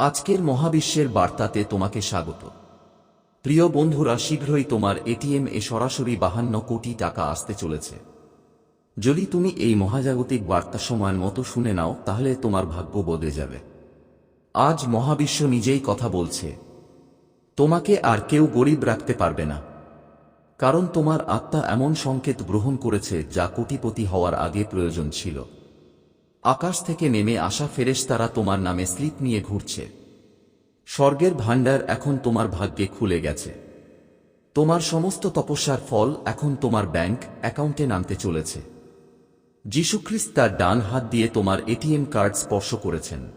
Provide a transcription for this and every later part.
আজকের মহাবিশ্বের বার্তাতে তোমাকে স্বাগত। প্রিয় বন্ধুরা, শীঘ্রই তোমার এটিএম এ সরাসরি বাহান্ন কোটি টাকা আসতে চলেছে। যদি তুমি এই মহাজাগতিক বার্তা সময়ের মতো শুনে নাও, তাহলে তোমার ভাগ্য বদলে যাবে। আজ মহাবিশ্ব নিজেই কথা বলছে, তোমাকে আর কেউ গরিব রাখতে পারবে না। কারণ তোমার আত্মা এমন সংকেত গ্রহণ করেছে যা কোটিপতি হওয়ার আগে প্রয়োজন ছিল। আকাশ থেকে নেমে আসা ফেরেশ তারা তোমার নামে স্লিপ নিয়ে ঘুরছে। স্বর্গের ভাণ্ডার এখন তোমার ভাগ্যে খুলে গেছে। তোমার সমস্ত তপস্যার ফল এখন তোমার ব্যাংক অ্যাকাউন্টে নামতে চলেছে। যীশুখ্রিস্ট তার ডান হাত দিয়ে তোমার এটিএম কার্ড স্পর্শ করেছেন।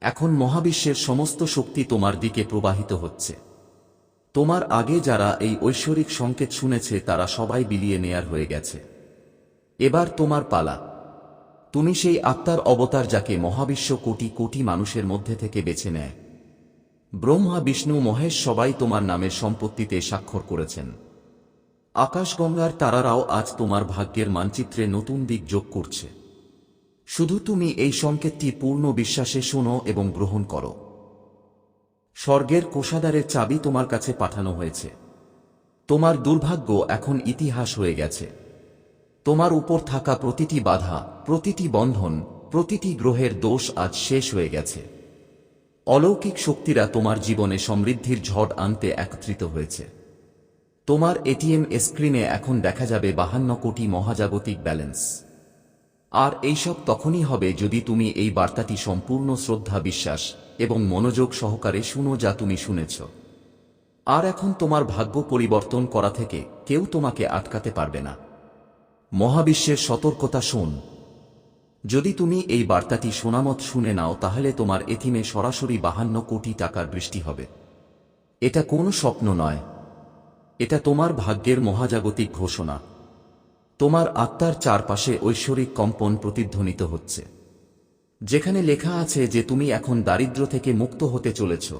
এখন মহাবিশ্বের সমস্ত শক্তি তোমার দিকে প্রবাহিত হচ্ছে। তোমার আগে যারা এই ঐশ্বরিক সংকেত শুনেছে তারা সবাই বিলিয়ে নেয়ার হয়ে গেছে। এবার তোমার পালা। তুমি সেই আত্মার অবতার যাকে মহাবিশ্ব কোটি কোটি মানুষের মধ্যে থেকে বেছে নেয়। ব্রহ্মা, বিষ্ণু, মহেশ সবাই তোমার নামের সম্পত্তিতে স্বাক্ষর করেছেন। আকাশগঙ্গার তারারাও আজ তোমার ভাগ্যের মানচিত্রে নতুন দিক যোগ করছে। শুধু তুমি এই সংকেতটি পূর্ণ বিশ্বাসে শোনো এবং গ্রহণ করো। স্বর্গের কোষাদারের চাবি তোমার কাছে পাঠানো হয়েছে। তোমার দুর্ভাগ্য এখন ইতিহাস হয়ে গেছে। তোমার উপর থাকা প্রতিটি বাধা, প্রতিটি বন্ধন, প্রতিটি গ্রহের দোষ আজ শেষ হয়ে গেছে। অলৌকিক শক্তিরা তোমার জীবনে সমৃদ্ধির ঝড় আনতে একত্রিত হয়েছে। তোমার এটিএম স্ক্রিনে এখন দেখা যাবে বাহান্ন কোটি মহাজাগতিক ব্যালেন্স। আর এইসব তখনই হবে যদি তুমি এই বার্তাটি সম্পূর্ণ শ্রদ্ধা বিশ্বাস এবং মনোযোগ সহকারে শুনো যা তুমি শুনেছ। আর এখন তোমার ভাগ্য পরিবর্তন করা থেকে কেউ তোমাকে আটকাতে পারবে না। মহাবিশ্বের সতর্কতা শোন। যদি তুমি এই বার্তাটি শোনামত শুনে নাও, তাহলে তোমার এথিমে সরাসরি বাহান্ন কোটি টাকার বৃষ্টি হবে। এটা কোনো স্বপ্ন নয়। এটা তোমার ভাগ্যের মহাজাগতিক ঘোষণা। তোমার আত্মার চারপাশে ঐশ্বরিক কম্পন প্রতিধ্বনিত হচ্ছে। যেখানে লেখা আছে যে তুমি এখন দারিদ্র থেকে মুক্ত হতে চলেছ।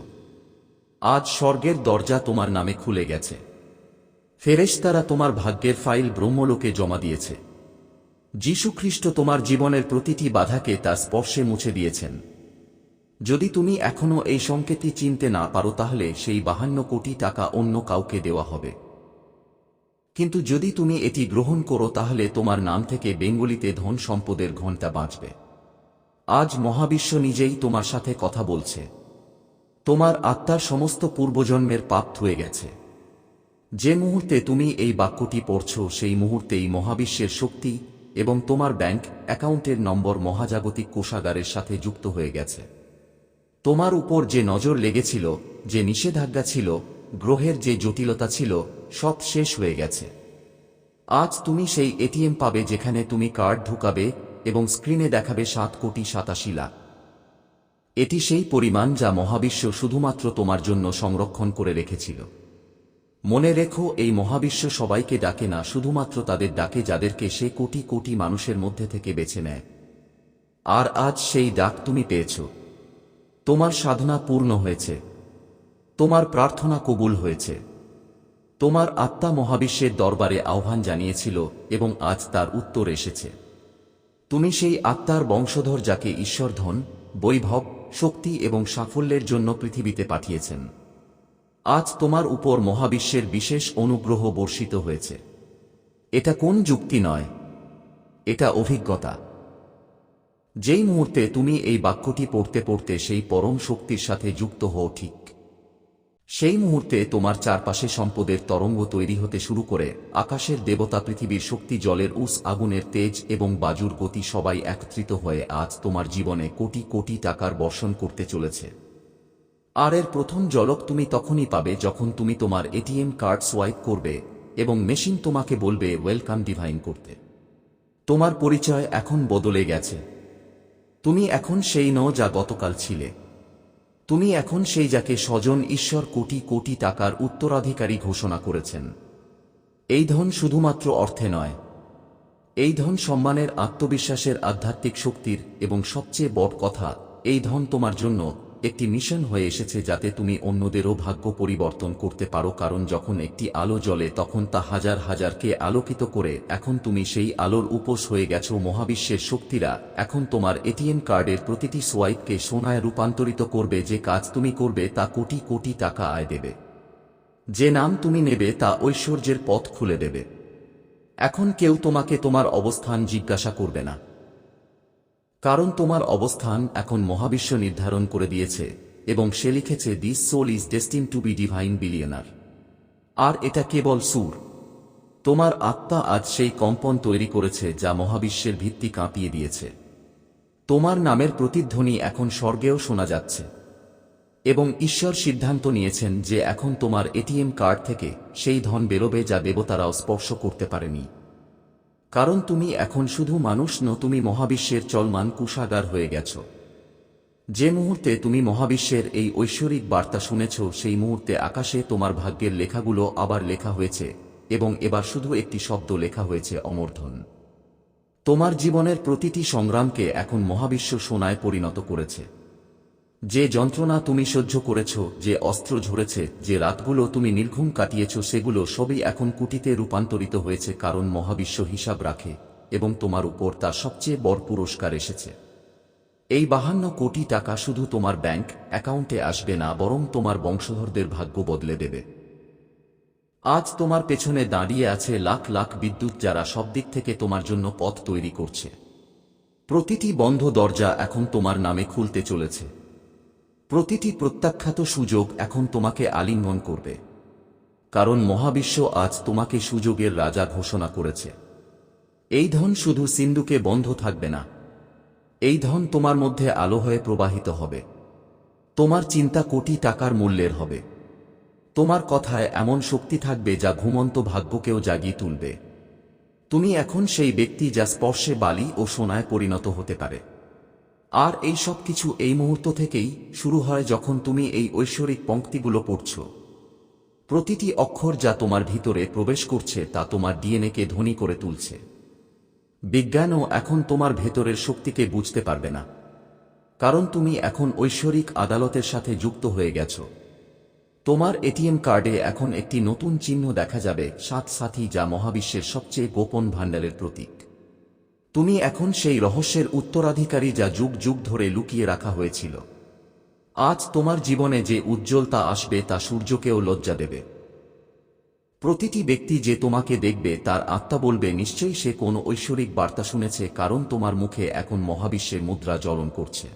আজ স্বর্গের দরজা তোমার নামে খুলে গেছে। ফেরেশতারা তোমার ভাগ্যের ফাইল ব্রহ্মলোকে জমা দিয়েছে। যীশুখ্রিস্ট তোমার জীবনের প্রতিটি বাধাকে তার স্পর্শে মুছে দিয়েছেন। যদি তুমি এখনও এই সংকেতটি চিনতে না পারো, তাহলে সেই বাহান্ন কোটি টাকা অন্য কাউকে দেওয়া হবে। কিন্তু যদি তুমি এটি গ্রহণ করো, তাহলে তোমার নাম থেকে বেঙ্গলিতে ধন সম্পদের ঘণ্টা বাঁচবে। আজ মহাবিশ্ব নিজেই তোমার সাথে কথা বলছে। তোমার আত্মার সমস্ত পূর্বজন্মের পাপ থুয়ে গেছে। যে মুহূর্তে তুমি এই বাক্যটি পড়ছ, সেই মুহূর্তেই মহাবিশ্বের শক্তি এবং তোমার ব্যাংক অ্যাকাউন্টের নম্বর মহাজাগতিক কোষাগারের সাথে যুক্ত হয়ে গেছে। তোমার উপর যে নজর লেগেছিল, যে নিষেধাজ্ঞা ছিল, গ্রহের যে জটিলতা ছিল, সব শেষ হয়ে গেছে। আজ তুমি সেই এটিএম পাবে যেখানে তুমি কার্ড ঢুকাবে এবং স্ক্রিনে দেখাবে সাত কোটি সাতাশি লাখ। এটি সেই পরিমাণ যা মহাবিশ্ব শুধুমাত্র তোমার জন্য সংরক্ষণ করে রেখেছিল। মনে রেখো, এই মহাবিশ্ব সবাইকে ডাকে না, শুধুমাত্র তাদের ডাকে যাদেরকে সে কোটি কোটি মানুষের মধ্যে থেকে বেছে নেয়। আর আজ সেই ডাক তুমি পেয়েছ। তোমার সাধনা পূর্ণ হয়েছে। তোমার প্রার্থনা কবুল হয়েছে। তোমার আত্মা মহাবিশ্বের দরবারে আহ্বান জানিয়েছিল এবং আজ তার উত্তর এসেছে। তুমি সেই আত্মার বংশধর যাকে ঈশ্বর ধন বৈভব, শক্তি এবং সাফল্যের জন্য পৃথিবীতে পাঠিয়েছেন। আজ তোমার উপর মহাবিশ্বের বিশেষ অনুগ্রহ বর্ষিত হয়েছে। এটা কোন যুক্তি নয়, এটা অভিজ্ঞতা। যেই মুহূর্তে তুমি এই বাক্যটি পড়তে পড়তে সেই পরম শক্তির সাথে যুক্ত হও ঠিক। সেই মুহূর্তে তোমার চারপাশে সম্পদের তরঙ্গ তৈরি হতে শুরু করে আকাশের দেবতা পৃথিবীর শক্তি জলের উস, আগুনের তেজ এবং বাজুর গতি সবাই একত্রিত হয়ে আজ তোমার জীবনে কোটি কোটি টাকার বর্ষণ করতে চলেছে। আর এর প্রথম জলক তুমি তখনই পাবে যখন তুমি তোমার এটিএম কার্ড সোয়াইপ করবে এবং মেশিন তোমাকে বলবে, ওয়েলকাম ডিভাইন করতে। তোমার পরিচয় এখন বদলে গেছে। তুমি এখন সেই নও যা গতকাল ছিলে। তুমি এখন সেই যাকে স্বজন ঈশ্বর কোটি কোটি টাকার উত্তরাধিকারী ঘোষণা করেছেন। এই ধন শুধুমাত্র অর্থে নয়। এই ধন সম্মানের, আত্মবিশ্বাসের, আধ্যাত্মিক শক্তির এবং সবচেয়ে বড় কথা, এই ধন তোমার জন্য একটি মিশন হয়ে এসেছে যাতে তুমি অন্যদেরও ভাগ্য পরিবর্তন করতে পারো, কারণ যখন একটি আলো জ্বলে তখন তা হাজার হাজারকে আলোকিত করে, এখন তুমি সেই আলোর উপোস হয়ে গেছো। মহাবিশ্বের শক্তিরা এখন তোমার এটিএম কার্ডের প্রতিটি সোয়াইপকে সোনায় রূপান্তরিত করবে, যে কাজ তুমি করবে তা কোটি কোটি টাকা আয় দেবে। যে নাম তুমি নেবে তা ঐশ্বর্যের পথ খুলে দেবে। এখন কেউ তোমাকে তোমার অবস্থান জিজ্ঞাসা করবে না। কারণ তোমার অবস্থান এখন মহাবিশ্ব নির্ধারণ করে দিয়েছে, এবং সে লিখেছে this soul is destined to be divine billionaire আর এটা কেবল সুর। তোমার আত্মা আজ সেই কম্পন তৈরি করেছে, যা মহাবিশ্বের ভিত্তি কাঁপিয়ে দিয়েছে। তোমার নামের প্রতিধ্বনি এখন স্বর্গেও শোনা যাচ্ছে। এবং ঈশ্বর সিদ্ধান্ত নিয়েছেন যে এখন তোমার এটিএম কার্ড থেকে সেই ধন বেরোবে যা দেবতারাও স্পর্শ করতে পারেনি। কারণ তুমি এখন শুধু মানুষ ন, তুমি মহাবিশ্বের চলমান কুষাগার হয়ে গেছ। যে মুহূর্তে তুমি মহাবিশ্বের এই ঐশ্বরিক বার্তা শুনেছ, সেই মুহূর্তে আকাশে তোমার ভাগ্যের লেখাগুলো আবার লেখা হয়েছে এবং এবার শুধু একটি শব্দ লেখা হয়েছে, অমর্ধন। তোমার জীবনের প্রতিটি সংগ্রামকে এখন মহাবিশ্ব সোনায় পরিণত করেছে। যে যন্ত্রণা তুমি সহ্য করেছ, যে অস্ত্র ঝরেছে, যে রাতগুলো তুমি নির্ঘুম কাটিয়েছ, সেগুলো সবই এখন কুটিতে রূপান্তরিত হয়েছে কারণ মহাবিশ্ব হিসাব রাখে এবং তোমার উপর তার সবচেয়ে বড় পুরস্কার এসেছে। এই বাহান্ন কোটি টাকা শুধু তোমার ব্যাংক অ্যাকাউন্টে আসবে না, বরং তোমার বংশধরদের ভাগ্য বদলে দেবে। আজ তোমার পেছনে দাঁড়িয়ে আছে লাখ লাখ বিদ্যুৎ যারা সব দিক থেকে তোমার জন্য পথ তৈরি করছে। প্রতিটি বন্ধ দরজা এখন তোমার নামে খুলতে চলেছে। প্রতিটি প্রত্যাখ্যাত সুযোগ এখন তোমাকে আলিঙ্গন করবে। কারণ মহাবিশ্ব আজ তোমাকে সুযোগের রাজা ঘোষণা করেছে। এই ধন শুধু সিন্ধুকে বন্ধ থাকবে না। এই ধন তোমার মধ্যে আলো হয়ে প্রবাহিত হবে। তোমার চিন্তা কোটি টাকার মূল্যের হবে। তোমার কথায় এমন শক্তি থাকবে যা ঘুমন্ত ভাগ্যকেও জাগিয়ে তুলবে। তুমি এখন সেই ব্যক্তি যা স্পর্শে বালি ও সোনায় পরিণত হতে পারে। আর এই সব কিছু এই মুহূর্ত থেকেই শুরু হয় যখন তুমি এই ঐশ্বরিক পঙ্ক্তিগুলো পড়ছ। প্রতিটি অক্ষর যা তোমার ভিতরে প্রবেশ করছে তা তোমার ডিএনএকে ধনী করে তুলছে। বিজ্ঞানও এখন তোমার ভেতরের শক্তিকে বুঝতে পারবে না। কারণ তুমি এখন ঐশ্বরিক আদালতের সাথে যুক্ত হয়ে গেছ। তোমার এটিএম কার্ডে এখন একটি নতুন চিহ্ন দেখা যাবে সাত সাথী যা মহাবিশ্বের সবচেয়ে গোপন ভাণ্ডারের প্রতীক। তুমি এখন সেই রহস্যের উত্তরাধিকারী যা যুগ যুগ ধরে লুকিয়ে রাখা হয়েছিল। আজ তোমার জীবনে যে উজ্জ্বলতা আসবে, তা সূর্যকেও লজ্জা দেবে। প্রতিটি ব্যক্তি যে তোমাকে দেখবে, তার আত্মা বলবে, নিশ্চয়ই সে কোন ঐশ্বরিক বার্তা শুনেছে, কারণ তোমার মুখে এখন মহাবিশ্বের মুদ্রা জ্বলন করছে।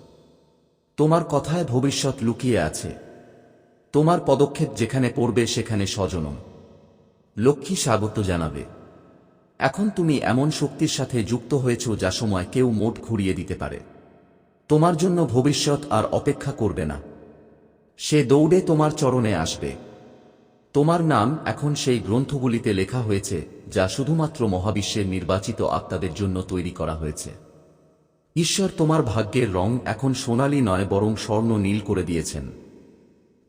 তোমার কথায় ভবিষ্যৎ লুকিয়ে আছে। তোমার পদক্ষেপ যেখানে পড়বে, সেখানে স্বজনম লক্ষ্মী স্বাগত জানাবে। এখন তুমি এমন শক্তির সাথে যুক্ত হয়েছ যা সময় কেউ মোট ঘুরিয়ে দিতে পারে। তোমার জন্য ভবিষ্যৎ আর অপেক্ষা করবে না। সে দৌড়ে তোমার চরণে আসবে। তোমার নাম এখন সেই গ্রন্থগুলিতে লেখা হয়েছে, যা শুধুমাত্র মহাবিশ্বের নির্বাচিত আত্মাদের জন্য তৈরি করা হয়েছে। ঈশ্বর তোমার ভাগ্যের রং এখন সোনালি নয়, বরং স্বর্ণ নীল করে দিয়েছেন।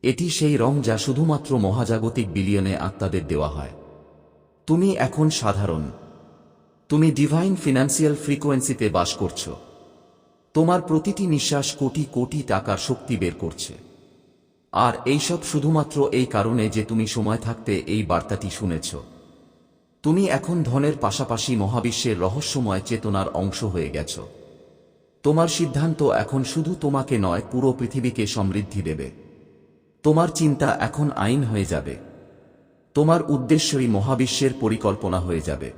এটি সেই রং যা শুধুমাত্র মহাজাগতিক বিলিয়নে আত্মাদের দেওয়া হয়। তুমি এখন সাধারণ। তুমি ডিভাইন ফিনান্সিয়াল ফ্রিকোয়েন্সিতে বাস করছ। তোমার প্রতিটি নিঃশ্বাস কোটি কোটি টাকার শক্তি বের করছে। আর এইসব শুধুমাত্র এই কারণে যে তুমি সময় থাকতে এই বার্তাটি শুনেছ। তুমি এখন ধনের পাশাপাশি মহাবিশ্বের রহস্যময় চেতনার অংশ হয়ে গেছ। তোমার সিদ্ধান্ত এখন শুধু তোমাকে নয়, পুরো পৃথিবীকে সমৃদ্ধি দেবে। তোমার চিন্তা এখন আইন হয়ে যাবে। তোমার উদ্দেশ্যই মহাবিশ্বের পরিকল্পনা হয়ে যাবে।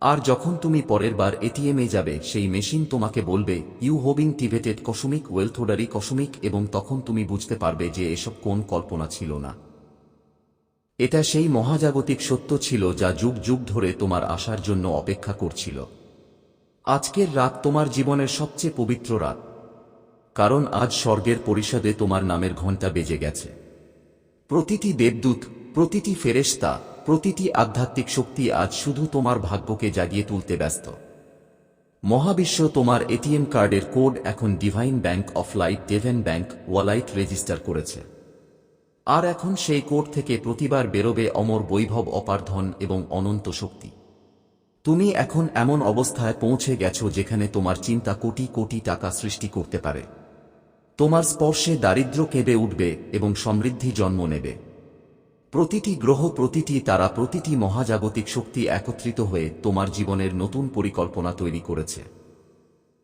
আর যখন তুমি পরের বার এটিএমে যাবে, সেই মেশিন তোমাকে বলবে, you have been activated cosmic wealth holder cosmic, এবং তখন তুমি বুঝতে পারবে যে এসব কোন কল্পনা ছিল না। এটা সেই মহাজাগতিক সত্য ছিল যা যুগ যুগ ধরে তোমার আসার জন্য অপেক্ষা করছিল। আজকের রাত তোমার জীবনের সবচেয়ে পবিত্র রাত। কারণ আজ স্বর্গের পরিষদে তোমার নামের ঘণ্টা বেজে গেছে। প্রতিটি দেবদূত প্রতিটি ফেরেশতা, প্রতিটি আধ্যাত্মিক শক্তি আজ শুধু তোমার ভাগ্যকে জাগিয়ে তুলতে ব্যস্ত। মহাবিশ্ব তোমার এটিএম কার্ডের কোড এখন divine bank of light heaven bank of light register করেছে। আর এখন সেই কোড থেকে প্রতিবার বেরোবে অমর বৈভব অপার্ধন এবং অনন্ত শক্তি। তুমি এখন এমন অবস্থায় পৌঁছে গেছো যেখানে তোমার চিন্তা কোটি কোটি টাকা সৃষ্টি করতে পারে। তোমার স্পর্শে দারিদ্র্য কেঁদে উঠবে এবং সমৃদ্ধি জন্ম নেবে। প্রতিটি গ্রহ, প্রতিটি তারা, প্রতিটি মহাজাগতিক শক্তি একত্রিত হয়ে তোমার জীবনের নতুন পরিকল্পনা তৈরি করেছে।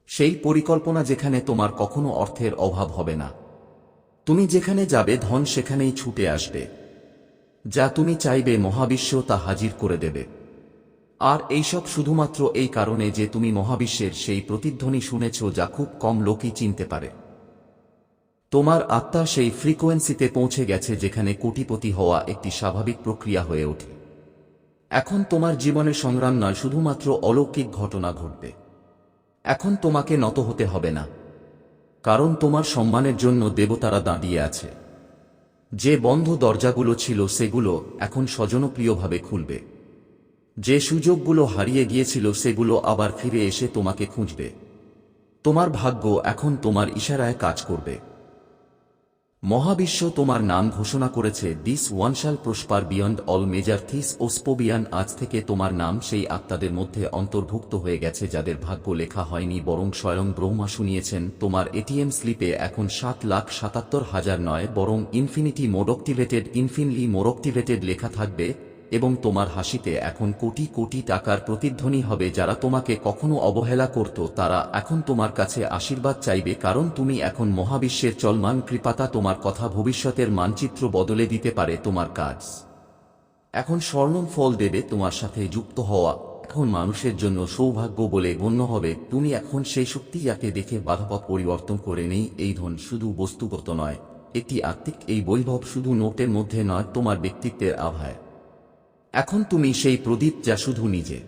সেই পরিকল্পনা যেখানে তোমার কখনো অর্থের অভাব হবে না। তুমি যেখানে যাবে, ধন সেখানেই ছুটে আসবে। যা তুমি চাইবে, মহাবিশ্ব তা হাজির করে দেবে। আর এইসব শুধুমাত্র এই কারণে যে তুমি মহাবিশ্বের সেই প্রতিধ্বনি শুনেছ যা খুব কম লোকই চিনতে পারে। তোমার আত্মা সেই ফ্রিকোয়েন্সিতে পৌঁছে গেছে যেখানে কোটিপতি হওয়া একটি স্বাভাবিক প্রক্রিয়া হয়ে ওঠে। এখন তোমার জীবনের সংগ্রাম নয়, শুধুমাত্র অলৌকিক ঘটনা ঘটবে। এখন তোমাকে নত হতে হবে না। কারণ তোমার সম্মানের জন্য দেবতারা দাঁড়িয়ে আছে। যে বন্ধ দরজাগুলো ছিল, সেগুলো এখন স্বজনপ্রিয়ভাবে খুলবে। যে সুযোগগুলো হারিয়ে গিয়েছিল, সেগুলো আবার ফিরে এসে তোমাকে খুঁজবে। তোমার ভাগ্য এখন তোমার ইশারায় কাজ করবে। মহাবিশ্ব তোমার নাম ঘোষণা করেছে। This one shall prosper beyond all measure this ও স্পোবিয়ান আজ থেকে তোমার নাম সেই আত্মাদের মধ্যে অন্তর্ভুক্ত হয়ে গেছে যাদের ভাগ্য লেখা হয়নি, বরং স্বয়ং ব্রহ্মা শুনিয়েছেন। তোমার এটিএম স্লিপে এখন সাত লাখ সাতাত্তর হাজার নয়, বরং ইনফিনিটি মোডক্টিভেটেড ইনফিনলি মোরক্টিভেটেড লেখা থাকবে। এবং তোমার হাসিতে এখন কোটি কোটি টাকার প্রতিধ্বনি হবে যারা তোমাকে কখনো অবহেলা করত। তারা এখন তোমার কাছে আশীর্বাদ চাইবে কারণ তুমি এখন মহাবিশ্বের চলমান কৃপাতা তোমার কথা ভবিষ্যতের মানচিত্র বদলে দিতে পারে তোমার কাজ। এখন স্বর্ণম ফল দেবে তোমার সাথে যুক্ত হওয়া। এখন মানুষের জন্য সৌভাগ্য বলে গণ্য হবে। তুমি এখন সেই শক্তি যাকে দেখে বাধাপথ পরিবর্তন করে নেই। এই ধন শুধু বস্তুগত নয়, একটি আত্মিক। এই বৈভব শুধু নোটের মধ্যে নয়, তোমার ব্যক্তিত্বের আভায়। এখন তুমি সেই প্রদীপ যা শুধু নিজে।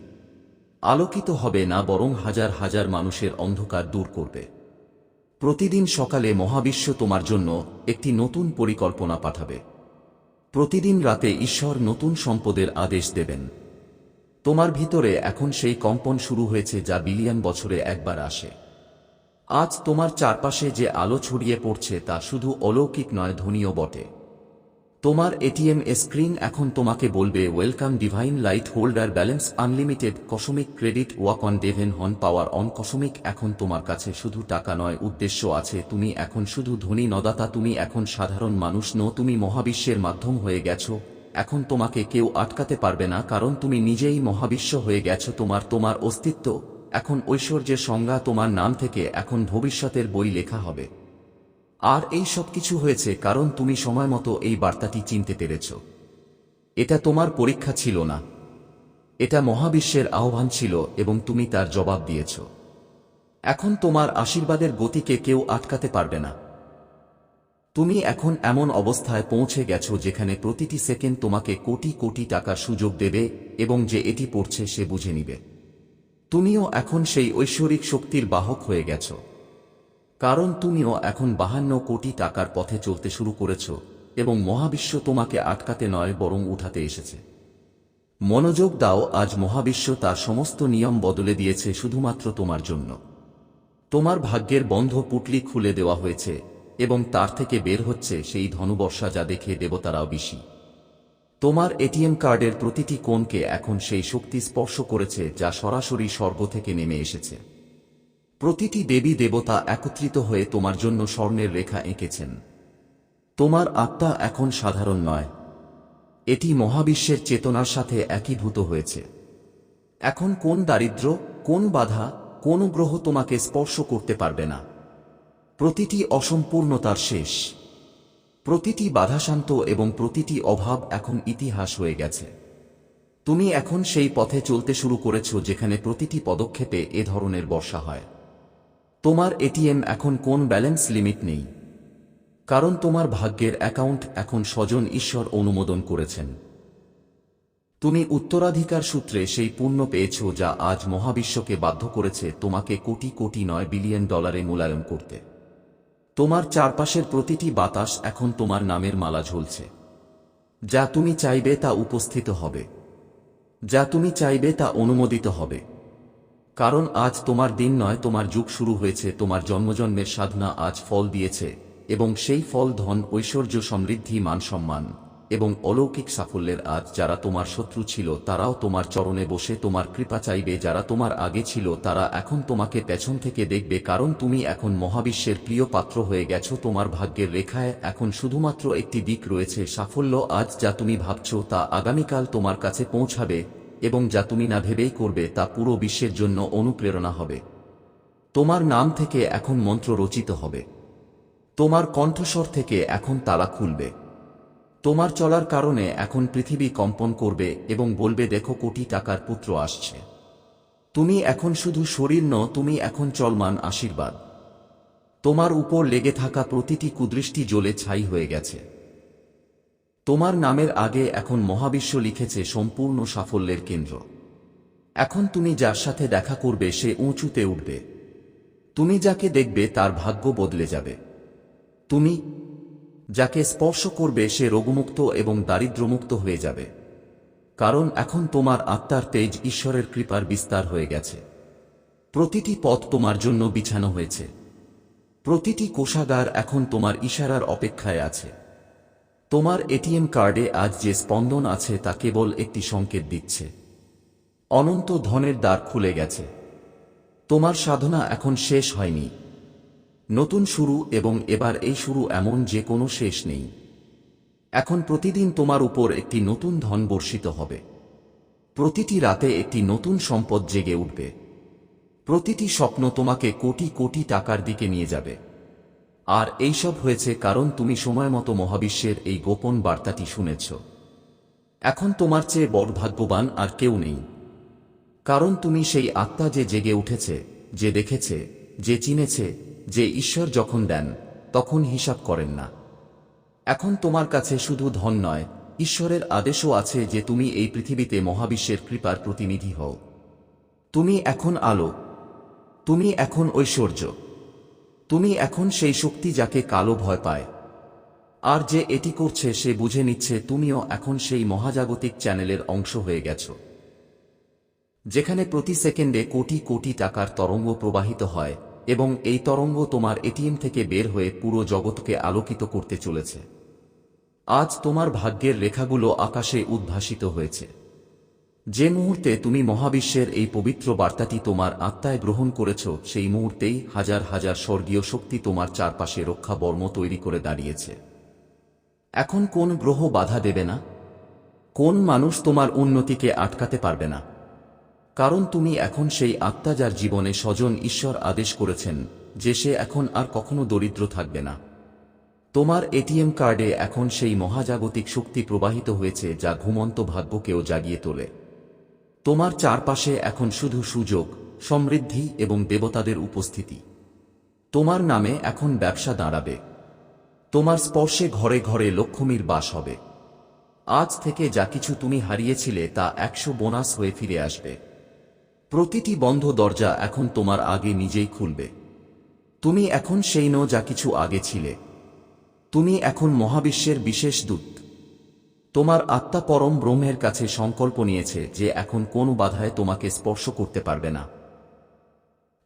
আলোকিত হবে না বরং হাজার হাজার মানুষের অন্ধকার দূর করবে। প্রতিদিন সকালে মহাবিশ্ব তোমার জন্য একটি নতুন পরিকল্পনা পাঠাবে। প্রতিদিন রাতে ঈশ্বর নতুন সম্পদের আদেশ দেবেন। তোমার ভিতরে এখন সেই কম্পন শুরু হয়েছে যা বিলিয়ন বছরে একবার আসে। আজ তোমার চারপাশে যে আলো ছড়িয়ে পড়ছে তা শুধু অলৌকিক নয় ধনীয় বটে। তোমার এটিএম স্ক্রিন এখন তোমাকে বলবে welcome divine light holder balance unlimited cosmic credit walk on heaven হন পাওয়ার অন কসমিক এখন তোমার কাছে শুধু টাকা নয়, উদ্দেশ্য আছে, তুমি এখন শুধু ধনী নদাতা, তুমি এখন সাধারণ মানুষ, নো, তুমি মহাবিশ্বের মাধ্যম হয়ে গেছো, এখন তোমাকে কেউ আটকাতে পারবে না, কারণ তুমি নিজেই মহাবিশ্ব হয়ে গেছো, তোমার তোমার অস্তিত্ব, এখন ঐশ্বর্যের সংজ্ঞা তোমার নাম থেকে, এখন ভবিষ্যতের বই লেখা হবে। আর এই সব কিছু হয়েছে কারণ তুমি সময় মতো এই বার্তাটি চিনতে পেরেছ। এটা তোমার পরীক্ষা ছিল না। এটা মহাবিশ্বের আহ্বান ছিল এবং তুমি তার জবাব দিয়েছ। এখন তোমার আশীর্বাদের গতিকে কেউ আটকাতে পারবে না। তুমি এখন এমন অবস্থায় পৌঁছে গেছো যেখানে প্রতিটি সেকেন্ড তোমাকে কোটি কোটি টাকার সুযোগ দেবে এবং যে এটি পড়ছে সে বুঝে নিবে। তুমিও এখন সেই ঐশ্বরিক শক্তির বাহক হয়ে গেছো। কারণ তুমিও এখন বাহান্ন কোটি টাকার পথে চলতে শুরু করেছ, এবং মহাবিশ্ব তোমাকে আটকাতে নয়, বরং উঠাতে এসেছে। মনোযোগ দাও, আজ মহাবিশ্ব তার সমস্ত নিয়ম বদলে দিয়েছে, শুধুমাত্র তোমার জন্য। তোমার ভাগ্যের বন্ধ পুটলি খুলে দেওয়া হয়েছে, এবং তার থেকে বের হচ্ছে সেই ধনুবর্ষা যা দেখে দেবতারাও বেশি। তোমার এটিএম কার্ডের প্রতিটি কোণকে এখন সেই শক্তি স্পর্শ করেছে, যা সরাসরি স্বর্গ থেকে নেমে এসেছে। প্রতিটি দেবী দেবতা একত্রিত হয়ে তোমার জন্য স্বর্ণের রেখা এঁকেছেন। তোমার আত্মা এখন সাধারণ নয়। এটি মহাবিশ্বের চেতনার সাথে একীভূত হয়েছে। এখন কোন দারিদ্র কোন বাধা, কোন গ্রহ তোমাকে স্পর্শ করতে পারবে না। প্রতিটি অসম্পূর্ণতার শেষ। প্রতিটি বাধাশান্ত এবং প্রতিটি অভাব এখন ইতিহাস হয়ে গেছে। তুমি এখন সেই পথে চলতে শুরু করেছ যেখানে প্রতিটি পদক্ষেপে এ ধরনের বর্ষা হয়। তোমার এটিএম এখন কোন ব্যালেন্স লিমিট নেই। কারণ তোমার ভাগ্যের অ্যাকাউন্ট এখন স্বজন ঈশ্বর অনুমোদন করেছেন। তুমি উত্তরাধিকার সূত্রে সেই পূর্ণ পেয়েছ যা আজ মহাবিশ্বকে বাধ্য করেছে তোমাকে কোটি কোটি নয় বিলিয়ন ডলারে মূল্যায়ন করতে। তোমার চারপাশের প্রতিটি বাতাস এখন তোমার নামের মালা ঝুলছে। যা তুমি চাইবে তা উপস্থিত হবে। যা তুমি চাইবে তা অনুমোদিত হবে। কারণ আজ তোমার দিন নয়, তোমার যুগ শুরু হয়েছে, তোমার জন্মজন্মের সাধনা আজ ফল দিয়েছে, এবং সেই ফল ধন, ঐশ্বর্য সমৃদ্ধি, মান সম্মান, এবং অলৌকিক সাফল্যের আজ যারা তোমার শত্রু ছিল, তারাও তোমার চরণে বসে তোমার কৃপা চাইবে, যারা তোমার আগে ছিল, তারা এখন তোমাকে পেছন থেকে দেখবে, কারণ তুমি এখন মহাবিশ্বের প্রিয় পাত্র হয়ে গেছো, তোমার ভাগ্যের রেখায় এখন শুধুমাত্র একটি দিক রয়েছে, সাফল্য আজ যা তুমি ভাবছ, তা আগামীকাল তোমার কাছে পৌঁছাবে এবং যা তুমি না ভেবেই করবে তা পুরো বিশ্বের জন্য অনুপ্রেরণা হবে। তোমার নাম থেকে এখন মন্ত্র রচিত হবে। তোমার কণ্ঠস্বর থেকে এখন তালা খুলবে। তোমার চলার কারণে এখন পৃথিবী কম্পন করবে এবং বলবে, দেখো, কোটি টাকার পুত্র আসছে। তুমি এখন শুধু শরীর ন তুমি এখন চলমান আশীর্বাদ। তোমার উপর লেগে থাকা প্রতিটি কুদৃষ্টি জ্বলে ছাই হয়ে গেছে। তোমার নামের আগে এখন মহাবিশ্ব লিখেছে সম্পূর্ণ সাফল্যের কেন্দ্র। এখন তুমি যার সাথে দেখা করবে সে উঁচুতে উঠবে। তুমি যাকে দেখবে তার ভাগ্য বদলে যাবে। তুমি যাকে স্পর্শ করবে সে রোগমুক্ত এবং দারিদ্র্যমুক্ত হয়ে যাবে। কারণ এখন তোমার আত্মার তেজ ঈশ্বরের কৃপার বিস্তার হয়ে গেছে। প্রতিটি পথ তোমার জন্য বিছানো হয়েছে। প্রতিটি কোষাগার এখন তোমার ইশারার অপেক্ষায় আছে। তোমার এটিএম কার্ডে আজ যে স্পন্দন আছে তা কেবল একটি সংকেত দিচ্ছে। অনন্ত ধনের দ্বার খুলে গেছে। তোমার সাধনা এখন শেষ হয়নি। নতুন শুরু এবং এবার এই শুরু এমন যে কোনো শেষ নেই। এখন প্রতিদিন তোমার উপর একটি নতুন ধন বর্ষিত হবে। প্রতিটি রাতে একটি নতুন সম্পদ জেগে উঠবে। প্রতিটি স্বপ্ন তোমাকে কোটি কোটি টাকার দিকে নিয়ে যাবে। আর এইসব হয়েছে কারণ তুমি সময় মতো মহাবিশ্বের এই গোপন বার্তাটি শুনেছ। এখন তোমার চেয়ে বড় ভাগ্যবান আর কেউ নেই। কারণ তুমি সেই আত্মা যে জেগে উঠেছে, যে দেখেছে, যে চিনেছে, যে ঈশ্বর যখন দেন, তখন হিসাব করেন না। এখন তোমার কাছে শুধু ধন নয়, ঈশ্বরের আদেশও আছে যে তুমি এই পৃথিবীতে মহাবিশ্বের কৃপার প্রতিনিধি হও। তুমি এখন আলো, তুমি এখন ঐশ্বর্য। তুমি এখন সেই শক্তি যাকে কালো ভয় পায়। আর যে এটি করছে সে বুঝে নিচ্ছে তুমিও এখন সেই মহাজাগতিক চ্যানেলের অংশ হয়ে গেছ। যেখানে প্রতি সেকেন্ডে কোটি কোটি টাকার তরঙ্গ প্রবাহিত হয়, এবং এই তরঙ্গ তোমার এটিএম থেকে বের হয়ে পুরো জগৎকে আলোকিত করতে চলেছে। আজ তোমার ভাগ্যের রেখাগুলো আকাশে উদ্ভাসিত হয়েছে। যে মুহূর্তে তুমি মহাবিশ্বের এই পবিত্র বার্তাটি তোমার আত্মায় গ্রহণ করেছ, সেই মুহূর্তেই হাজার হাজার স্বর্গীয় শক্তি তোমার চারপাশে রক্ষা বর্ম তৈরি করে দাঁড়িয়েছে। এখন কোন গ্রহ বাধা দেবে না? কোন মানুষ তোমার উন্নতিকে আটকাতে পারবে না? কারণ তুমি এখন সেই আত্মা যার জীবনে স্বজন ঈশ্বর আদেশ করেছেন, যে সে এখন আর কখনো দরিদ্র থাকবে না। তোমার এটিএম কার্ডে এখন সেই মহাজাগতিক শক্তি প্রবাহিত হয়েছে যা ঘুমন্ত ভাগ্যকেও জাগিয়ে তোলে। তোমার চারপাশে এখন শুধু সুযোগ, সমৃদ্ধি এবং দেবতাদের উপস্থিতি। তোমার নামে এখন ব্যবসা দাঁড়াবে। তোমার স্পর্শে ঘরে ঘরে লক্ষ্মীর বাস হবে। আজ থেকে যা কিছু তুমি হারিয়েছিলে তা একশো বোনাস হয়ে ফিরে আসবে। প্রতিটি বন্ধ দরজা এখন তোমার আগে নিজেই খুলবে। তুমি এখন সেই নো যা কিছু আগে ছিলে। তুমি এখন মহাবিশ্বের বিশেষ দূত। তোমার আত্মা পরম ব্রহ্মের কাছে সংকল্প নিয়েছে যে এখন কোন বাধায় তোমাকে স্পর্শ করতে পারবে না।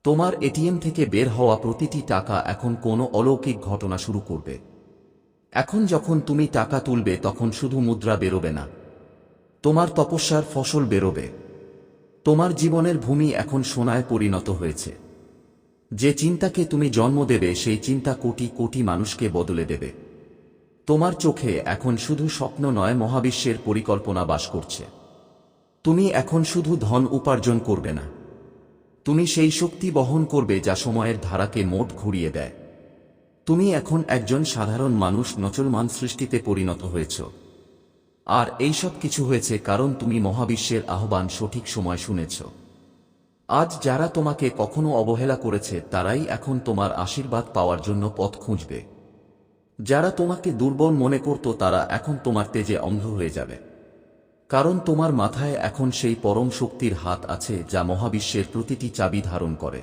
তোমার এটিএম থেকে বের হওয়া প্রতিটি টাকা এখন কোনো অলৌকিক ঘটনা শুরু করবে। এখন যখন তুমি টাকা তুলবে তখন শুধু মুদ্রা বেরোবে না। তোমার তপস্যার ফসল বেরোবে। তোমার জীবনের ভূমি এখন সোনায় পরিণত হয়েছে। যে চিন্তাকে তুমি জন্ম দেবে সেই চিন্তা কোটি কোটি মানুষকে বদলে দেবে। তোমার চোখে এখন শুধু স্বপ্ন নয়, মহাবিশ্বের পরিকল্পনা বাস করছে। তুমি এখন শুধু ধন উপার্জন করবে না। তুমি সেই শক্তি বহন করবে যা সময়ের ধারাকে মোট ঘুরিয়ে দেয়। তুমি এখন একজন সাধারণ মানুষ, নচলমান সৃষ্টিতে পরিণত হয়েছ। আর এই সব কিছু হয়েছে কারণ তুমি মহাবিশ্বের আহ্বান সঠিক সময় শুনেছ। আজ যারা তোমাকে কখনো অবহেলা করেছে, তারাই এখন তোমার আশীর্বাদ পাওয়ার জন্য পথ খুঁজবে। যারা তোমাকে দুর্বল মনে করত তারা এখন তোমার তেজে অন্ধ হয়ে যাবে। কারণ তোমার মাথায় এখন সেই পরম শক্তির হাত আছে যা মহাবিশ্বের প্রতিটি চাবি ধারণ করে।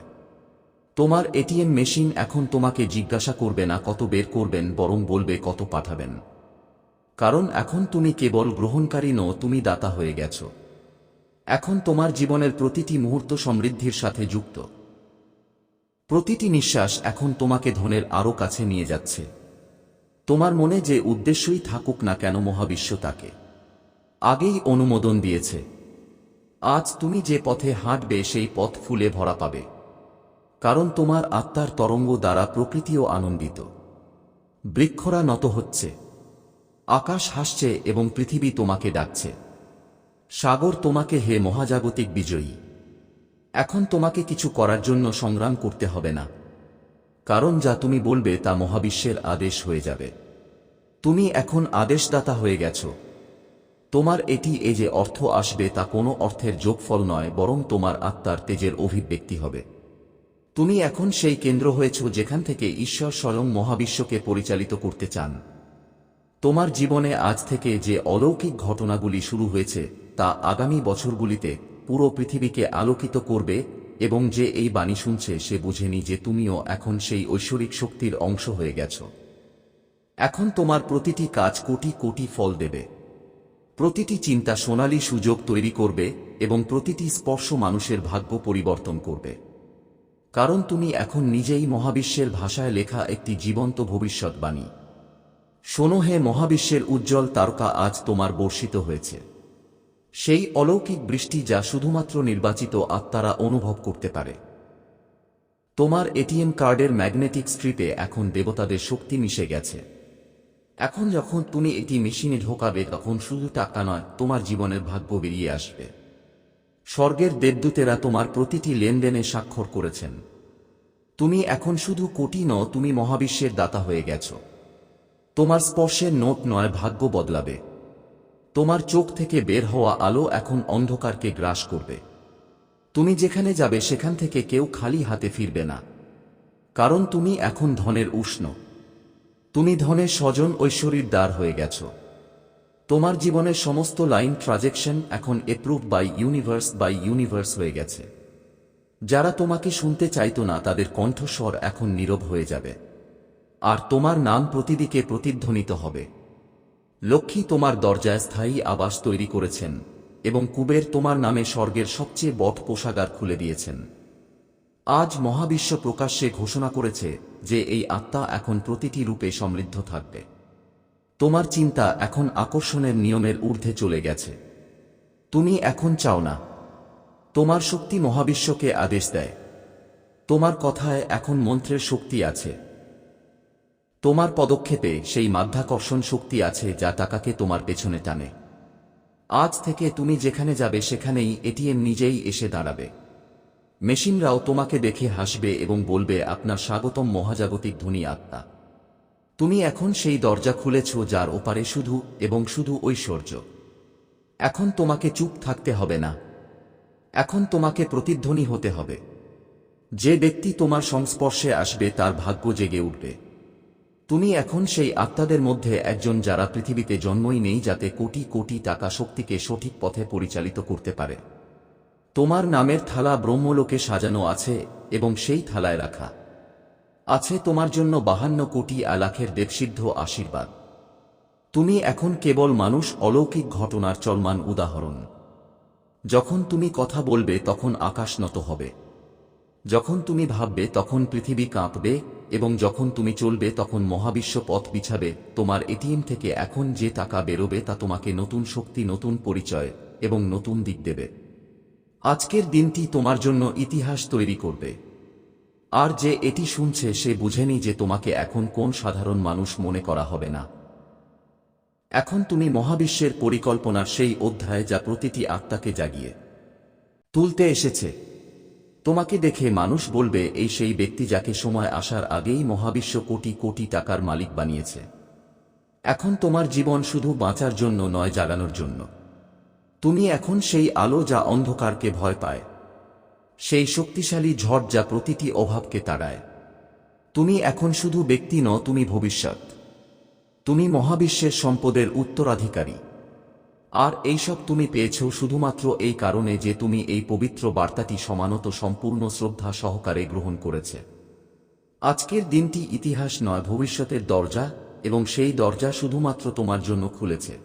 তোমার এটিএম মেশিন এখন তোমাকে জিজ্ঞাসা করবে না কত বের করবেন, বরং বলবে কত পাঠাবেন। কারণ এখন তুমি কেবল গ্রহণকারী নও, তুমি দাতা হয়ে গেছ। এখন তোমার জীবনের প্রতিটি মুহূর্ত সমৃদ্ধির সাথে যুক্ত। প্রতিটি নিঃশ্বাস এখন তোমাকে ধনের আরও কাছে নিয়ে যাচ্ছে। তোমার মনে যে উদ্দেশ্যই থাকুক না কেন মহাবিশ্ব তাকে। আগেই অনুমোদন দিয়েছে। আজ তুমি যে পথে হাঁটবে সেই পথ ফুলে ভরা পাবে। কারণ তোমার আত্মার তরঙ্গ দ্বারা প্রকৃতিও আনন্দিত। বৃক্ষরা নত হচ্ছে। আকাশ হাসছে এবং পৃথিবী তোমাকে ডাকছে। সাগর তোমাকে হে মহাজাগতিক বিজয়ী। এখন তোমাকে কিছু করার জন্য সংগ্রাম করতে হবে না। কারণ যা তুমি বলবে তা মহাবিশ্বের আদেশ হয়ে যাবে। তুমি এখন আদেশদাতা হয়ে গেছ। তোমার এটি এ যে অর্থ আসবে তা কোনো অর্থের যোগফল নয়, বরং তোমার আত্মার তেজের অভিব্যক্তি হবে। তুমি এখন সেই কেন্দ্র হয়েছ যেখান থেকে ঈশ্বর স্বয়ং মহাবিশ্বকে পরিচালিত করতে চান। তোমার জীবনে আজ থেকে যে অলৌকিক ঘটনাগুলি শুরু হয়েছে, তা আগামী বছরগুলিতে পুরো পৃথিবীকে আলোকিত করবে এবং যে এই বাণী শুনছে, সে বুঝেনি যে তুমিও এখন সেই ঐশ্বরিক শক্তির অংশ হয়ে গেছ। এখন তোমার প্রতিটি কাজ কোটি কোটি ফল দেবে। প্রতিটি চিন্তা সোনালী সুযোগ তৈরি করবে এবং প্রতিটি স্পর্শ মানুষের ভাগ্য পরিবর্তন করবে। কারণ তুমি এখন নিজেই মহাবিশ্বের ভাষায় লেখা একটি জীবন্ত ভবিষ্যৎবাণী। শোনো হে মহাবিশ্বের উজ্জ্বল তারকা, আজ তোমার বর্ষিত হয়েছে। সেই অলৌকিক বৃষ্টি যা শুধুমাত্র নির্বাচিত আত্মারা অনুভব করতে পারে। তোমার এটিএম কার্ডের ম্যাগনেটিক স্ট্রিপে এখন দেবতাদের শক্তি মিশে গেছে। এখন যখন তুমি এটি মেশিনে ঢোকাবে, তখন শুধু টাকা নয়, তোমার জীবনের ভাগ্য বেরিয়ে আসবে। স্বর্গের দেবদূতেরা তোমার প্রতিটি লেনদেনে স্বাক্ষর করেছেন। তুমি এখন শুধু কোটি ন তুমি মহাবিশ্বের দাতা হয়ে গেছ। তোমার স্পর্শের নোট নয়, ভাগ্য বদলাবে। তোমার চোখ থেকে বের হওয়া আলো এখন অন্ধকারকে গ্রাস করবে। তুমি যেখানে যাবে সেখান থেকে কেউ খালি হাতে ফিরবে না। কারণ তুমি এখন ধনের উষ্ণ। তুমি ধনের স্বজন ঐশ্বরীর দ্বার হয়ে গেছ। তোমার জীবনের সমস্ত লাইন ট্রাজেকশন এখন approve by universe by universe হয়ে গেছে। যারা তোমাকে শুনতে চাইত না, তাদের কণ্ঠস্বর এখন নীরব হয়ে যাবে। আর তোমার নাম প্রতিদিকে প্রতিধ্বনিত হবে। লক্ষ্মী তোমার দরজায় স্থায়ী আবাস তৈরি করেছেন এবং কুবের তোমার নামে স্বর্গের সবচেয়ে বট পোশাগার খুলে দিয়েছেন। আজ মহাবিশ্ব প্রকাশ্যে ঘোষণা করেছে যে এই আত্মা এখন প্রতিটি রূপে সমৃদ্ধ থাকবে। তোমার চিন্তা এখন আকর্ষণের নিয়মের ঊর্ধ্বে চলে গেছে। তুমি এখন চাও না। তোমার শক্তি মহাবিশ্বকে আদেশ দেয়। তোমার কথায় এখন মন্ত্রের শক্তি আছে। তোমার পদক্ষেপে সেই মাধ্যাকর্ষণ শক্তি আছে যা টাকাকে তোমার পেছনে টানে। আজ থেকে তুমি যেখানে যাবে সেখানেই এটিএম নিজেই এসে দাঁড়াবে। মেশিনরাও তোমাকে দেখে হাসবে এবং বলবে, আপনার স্বাগতম মহাজাগতিক ধনী আত্মা। তুমি এখন সেই দরজা খুলেছ যার ওপারে শুধু এবং শুধু ঐশ্বর্য। এখন তোমাকে চুপ থাকতে হবে না। এখন তোমাকে প্রতিধ্বনি হতে হবে। যে ব্যক্তি তোমার সংস্পর্শে আসবে তার ভাগ্য জেগে উঠবে। তুমি এখন সেই আত্মাদের মধ্যে একজন যারা পৃথিবীতে জন্মই নেই যাতে কোটি কোটি টাকা শক্তিকে সঠিক পথে পরিচালিত করতে পারে। তোমার নামের থালা ব্রহ্মলোকে সাজানো আছে এবং সেই থালায় রাখা। আছে তোমার জন্য বাহান্ন কোটি আলাখের দেবসিদ্ধ আশীর্বাদ। তুমি এখন কেবল মানুষ অলৌকিক ঘটনার চলমান উদাহরণ। যখন তুমি কথা বলবে তখন আকাশ নত হবে। যখন তুমি ভাববে তখন পৃথিবী কাঁপবে, এবং যখন তুমি চলবে তখন মহাবিশ্ব পথ বিছাবে তোমার এটিএম থেকে এখন যে টাকা বেরোবে তা তোমাকে নতুন শক্তি, নতুন পরিচয়, এবং নতুন দিক দেবে। আজকের দিনটি তোমার জন্য ইতিহাস তৈরি করবে। আর যে এটি শুনছে সে বুঝেনি যে তোমাকে এখন কোন সাধারণ মানুষ মনে করা হবে না। এখন তুমি মহাবিশ্বের পরিকল্পনার সেই অধ্যায় যা প্রতিটি আত্মাকে জাগিয়ে তুলতে এসেছে। তোমাকে দেখে মানুষ বলবে, এই সেই ব্যক্তি যাকে সময় আসার আগেই মহাবিশ্ব কোটি কোটি টাকার মালিক বানিয়েছে। এখন তোমার জীবন শুধু বাঁচার জন্য নয়, জাগানোর জন্য। তুমি এখন সেই আলো যা অন্ধকারকে ভয় পায়। সেই শক্তিশালী ঝড় যা প্রতিটি অভাবকে তাড়ায়। তুমি এখন শুধু ব্যক্তি ন তুমি ভবিষ্যৎ। তুমি মহাবিশ্বের সম্পদের উত্তরাধিকারী। আর এইসব তুমি পেয়েছ শুধুমাত্র এই কারণে যে তুমি এই পবিত্র বার্তাটি সমানত সম্পূর্ণ শ্রদ্ধা সহকারে গ্রহণ করেছে। আজকের দিনটি ইতিহাস নয়, ভবিষ্যতের দরজা, এবং সেই দরজা শুধুমাত্র তোমার জন্য খুলেছে।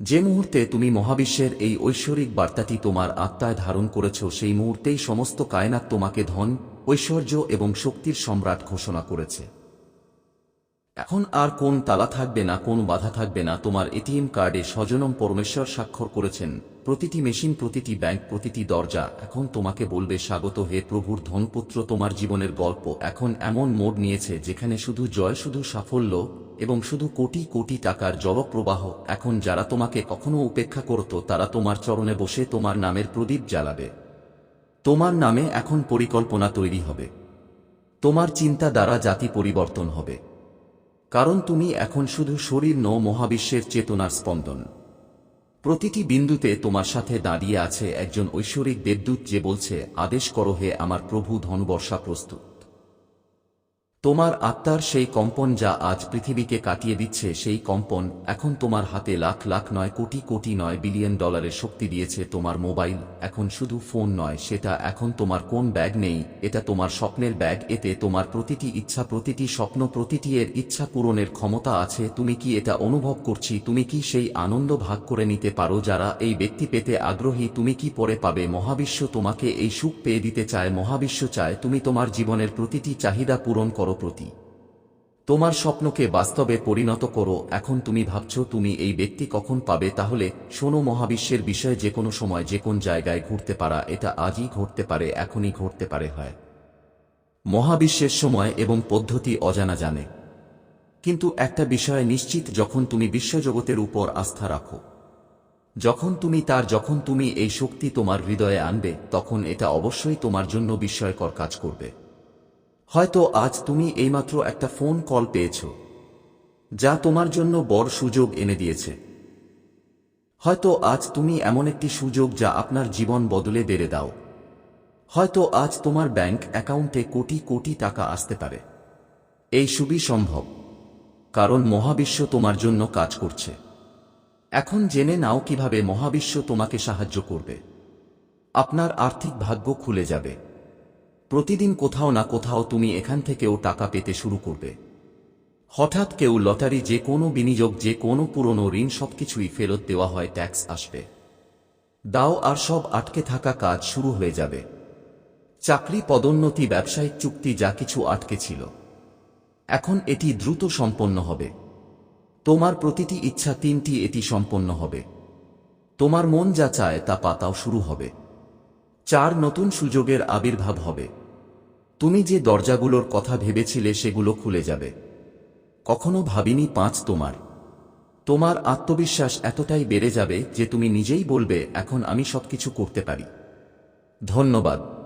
যে মুহূর্তে তুমি মহাবিশ্বের এই ঐশ্বরিক বার্তাটি তোমার আত্মায় ধারণ করেছ, সেই মুহূর্তেই সমস্ত কায়নাত তোমাকে ধন, ঐশ্বর্য এবং শক্তির সম্রাট ঘোষণা করেছে। এখন আর কোন তালা থাকবে না, কোন বাধা থাকবে না, তোমার এটিএম কার্ডে স্বজনম পরমেশ্বর স্বাক্ষর করেছেন। প্রতিটি মেশিন, প্রতিটি ব্যাংক, প্রতিটি দরজা, এখন তোমাকে বলবে, স্বাগত হে প্রভুর ধনপুত্র, তোমার জীবনের গল্প। এখন এমন মোড় নিয়েছে যেখানে শুধু জয়, শুধু সাফল্য এবং শুধু কোটি কোটি টাকার জলপ্রবাহ। এখন যারা তোমাকে কখনো উপেক্ষা করত, তারা তোমার চরণে বসে তোমার নামের প্রদীপ জ্বালাবে। তোমার নামে এখন পরিকল্পনা তৈরি হবে। তোমার চিন্তা দ্বারা জাতি পরিবর্তন হবে। কারণ তুমি এখন শুধু শরীর ন মহাবিশ্বের চেতনার স্পন্দন। প্রতিটি বিন্দুতে তোমার সাথে দাঁড়িয়ে আছে একজন ঐশ্বরিক দেবদূত যে বলছে, আদেশ করো হে আমার প্রভু, ধনবর্ষা প্রস্তুত। তোমার আত্মার সেই কম্পন যা আজ পৃথিবীকে কাটিয়ে দিচ্ছে, সেই কম্পন এখন তোমার হাতে লাখ লাখ নয় কোটি কোটি নয় বিলিয়ন ডলারের শক্তি দিয়েছে তোমার মোবাইল, এখন শুধু ফোন নয়, সেটা এখন তোমার কোন ব্যাগ নেই, এটা তোমার স্বপ্নের ব্যাগ, এতে তোমার প্রতিটি ইচ্ছা, প্রতিটি স্বপ্ন, প্রতিটি এর ইচ্ছা পূরণের ক্ষমতা আছে, তুমি কি এটা অনুভব করছি, তুমি কি সেই আনন্দ ভাগ করে নিতে পারো যারা এই ব্যক্তি পেতে আগ্রহী, তুমি কি পরে পাবে, মহাবিশ্ব তোমাকে এই সুখ পেয়ে দিতে চায়, মহাবিশ্ব চায়, তুমি তোমার জীবনের প্রতিটি চাহিদা পূরণ করো। প্রতি। তোমার স্বপ্নকে বাস্তবে পরিণত করো, এখন তুমি ভাবছ তুমি এই ব্যক্তি কখন পাবে, তাহলে শোনো মহাবিশ্বের বিষয়ে যে কোনো সময় যে কোন জায়গায় ঘুরতে পারা, এটা আজই ঘটতে পারে, এখনই ঘটতে পারে হয়। মহাবিশ্বের সময় এবং পদ্ধতি অজানা জানে। কিন্তু একটা বিষয় নিশ্চিত যখন তুমি বিশ্বজগতের উপর আস্থা রাখো। যখন তুমি তার, যখন তুমি এই শক্তি তোমার হৃদয়ে আনবে, তখন এটা অবশ্যই তোমার জন্য বিস্ময়কর কাজ করবে। হয়তো আজ তুমি এইমাত্র একটা ফোন কল পেয়েছ, যা তোমার জন্য বড় সুযোগ এনে দিয়েছে। হয়তো আজ তুমি এমন একটি সুযোগ যা আপনার জীবন বদলে বেড়ে দাও। হয়তো আজ তোমার ব্যাংক অ্যাকাউন্টে কোটি কোটি টাকা আসতে পারে। এই সুবি সম্ভব, কারণ মহাবিশ্ব তোমার জন্য কাজ করছে। এখন জেনে নাও কীভাবে মহাবিশ্ব তোমাকে সাহায্য করবে। আপনার আর্থিক ভাগ্য খুলে যাবে। প্রতিদিন কোথাও না কোথাও তুমি এখান থেকেও টাকা পেতে শুরু করবে। হঠাৎ কেউ লটারি যে কোনো বিনিয়োগ, যে কোনো পুরনো ঋণ সবকিছুই ফেরত দেওয়া হয়, ট্যাক্স আসবে। দাও আর সব আটকে থাকা কাজ শুরু হয়ে যাবে। চাকরি পদোন্নতি, ব্যবসায়িক চুক্তি, যা কিছু আটকে ছিল। এখন এটি দ্রুত সম্পন্ন হবে। তোমার প্রতিটি ইচ্ছা তিনটি এটি সম্পন্ন হবে। তোমার মন যা চায় তা পাতাও শুরু হবে। চার নতুন সুযোগের আবির্ভাব হবে। তুমি যে দরজাগুলোর কথা ভেবেছিলে সেগুলো খুলে যাবে। কখনো ভাবিনি পাঁচ তোমার। তোমার আত্মবিশ্বাস এতটাই বেড়ে যাবে যে তুমি নিজেই বলবে, এখন আমি সবকিছু করতে পারি। ধন্যবাদ।